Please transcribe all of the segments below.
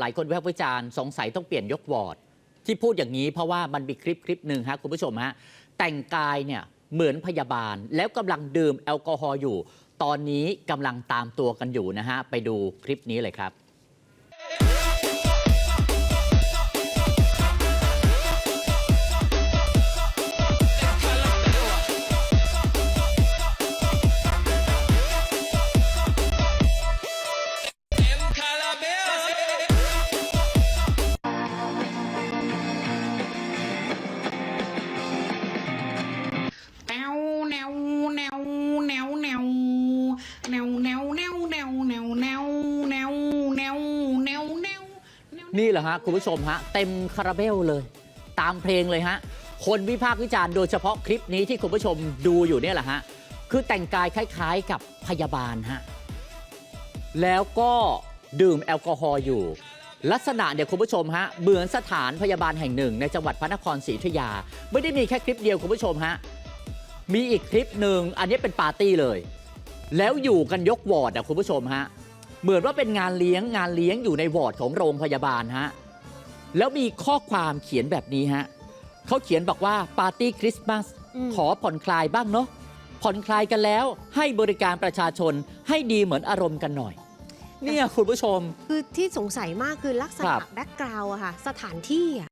หลายคนวิพากษ์วิจารณ์สงสัยต้องเปลี่ยนยกวอร์ดที่พูดอย่างนี้เพราะว่ามันมีคลิปคลิปหนึ่งฮะคุณผู้ชมฮะแต่งกายเนี่ยเหมือนพยาบาลแล้วกำลังดื่มแอลกอฮอล์อยู่ ตอนนี้กำลังตามตัวกันอยู่นะฮะไปดูคลิปนี้เลยครับ แนวแนวแนวแนวแนวแนวแนวแนวแนวแนวแนวแนวแนวนี่แหละฮะ คุณผู้ชมฮะ เต็มคาราเบลเลย ตามเพลงเลยฮะ คนวิพากษ์วิจารณ์โดยเฉพาะคลิปนี้ที่คุณผู้ชมดูอยู่เนี่ยแหละฮะ คือแต่งกายคล้ายๆกับพยาบาลฮะ แล้วก็ดื่มแอลกอฮอล์อยู่ลักษณะเนี่ยคุณผู้ชมฮะเหมือนสถานพยาบาลแห่งหนึ่ง ในจังหวัดพระนครศรีอยุธยา ไม่ได้มีแค่คลิปเดียวคุณผู้ชมฮะ มีอีกคลิปหนึ่งอันนี้เป็นปาร์ตี้เลย แล้วอยู่กันยกวอร์ดอะคุณผู้ชมฮะ เหมือนว่าเป็นงานเลี้ยงงานเลี้ยงอยู่ในวอร์ดของโรงพยาบาลฮะ แล้วมีข้อความเขียนแบบนี้ฮะเขาเขียนบอกว่าปาร์ตี้คริสต์มาสอืมขอผ่อนคลายบ้างเนาะผ่อนคลายกันแล้วให้บริการประชาชนให้ดีเหมือนอารมณ์กันหน่อย เนี่ยคุณผู้ชม คือที่สงสัยมากคือลักษครัณะบ แบ็กกราวอะค่ะ สถานที่อะข้าง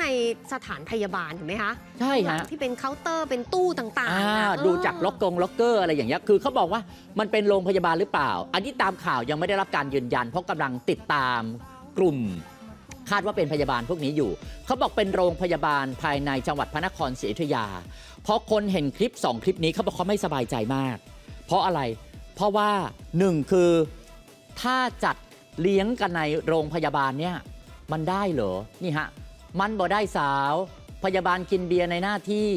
ในสถานพยาบาลเห็นไหมคะใช่ข้างหลัฮะงที่เป็นเคาน์เตอร์เป็นตู้ต่างอ่าๆอะดูจากล็อกกงล็อกเกอร์อะไรอย่างเงี้ยคือเขาบอกว่ามันเป็นโรงพยาบาลหรือเปล่า อันนี้ตามข่าวยังไม่ได้รับการยืนยัน เพราะกำลังติดตามกลุ่ม คาดว่าเป็นพยาบาลพวกนี้อยู่ เขาบอกเป็นโรงพยาบาลภายในจังหวัดพระนครศรีอยุธยาเพราะคนเห็นคลิป 2 คลิปนี้เขาบอกเขาไม่สบายใจมาก เพราะอะไร เพราะว่าหนึ่งคือถ้าจัดเลี้ยงกันในโรงพยาบาลเนี่ยมันได้เหรอนี่ฮะ มันบ่ได้สาว พยาบาลกินเบียร์ในหน้าที่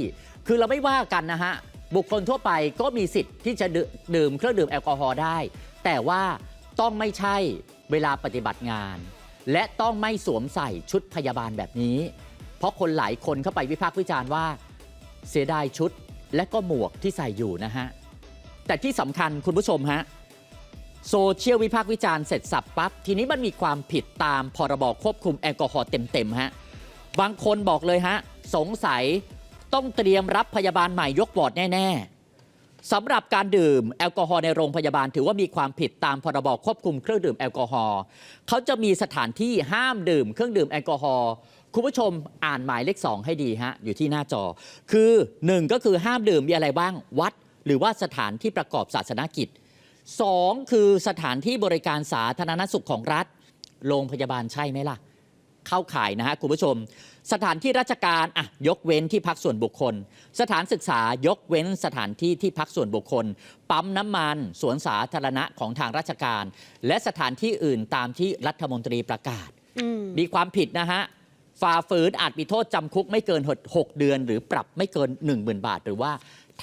คือเราไม่ว่ากันนะฮะ บุคคลทั่วไปก็มีสิทธิ์ที่จะดื่มดื่มเครื่องดื่มแอลกอฮอล์ได้ แต่ว่าต้องไม่ใช่เวลาปฏิบัติงาน และต้องไม่สวมใส่ชุดพยาบาลแบบนี้ เพราะคนหลายคนเข้าไปวิพากษ์วิจารณ์ว่าเสียดายชุดและก็หมวกที่ใส่อยู่นะฮะ แต่ที่สำคัญคุณผู้ชมฮะโซเชียลวิพากษ์วิจารณ์เสร็จสับปั๊บ ทีนี้มันมีความผิดตามพรบควบคุมแอลกอฮอล์เต็ม ๆ ฮะ บางคนบอกเลยฮะ สงสัยต้องเตรียมรับพยาบาลใหม่ยกบอร์ดแน่ ๆสำหรับการดื่มแอลกอฮอล์ในโรงพยาบาลถือว่ามีความผิดตามพรบควบคุมเครื่องดื่มแอลกอฮอล์เขาจะมีสถานที่ห้ามดื่มเครื่องดื่มแอลกอฮอล์คุณผู้ชมอ่านหมายเลข 2 ให้ดีฮะ อยู่ที่หน้าจอ คือ 1 ก็คือห้ามดื่มมีอะไรบ้างวัด หรือว่าสถานที่ประกอบศาสนกิจ 2 คือสถานที่บริการสาธารณสุขของรัฐ โรงพยาบาลใช่ไหมล่ะ เข้าข่ายนะฮะคุณผู้ชม สถานที่ราชการอะยกเว้นที่พักส่วนบุคคล สถานศึกษายกเว้นสถานที่ที่พักส่วนบุคคล ปั๊มน้ำมันสวนสาธารณะของทางราชการ และสถานที่อื่นตามที่รัฐมนตรีประกาศ อืมมีความผิดนะฮะฝ่าฝืนอาจมีโทษจำคุกไม่เกิน 6 เดือน หรือปรับไม่เกิน 10,000 บาท หรือว่า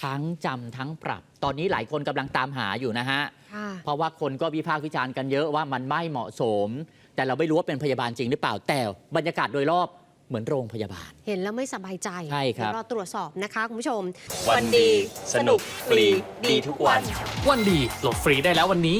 ทั้งจำทั้งปรับ ตอนนี้หลายคนกำลังตามหาอยู่นะฮะ ค่ะ เพราะว่าคนก็วิพากษ์วิจารณ์กันเยอะว่ามันไม่เหมาะสม แต่เราไม่รู้ว่าเป็นพยาบาลจริงหรือเปล่า แต่บรรยากาศโดยรอบเหมือนโรงพยาบาล เห็นแล้วไม่สบายใจใช่ครับ เดี๋ยวรอตรวจสอบนะคะ คุณผู้ชม วันดี สนุก ฟรี ดีทุกวัน วันดีโหลดฟรีได้แล้ววันนี้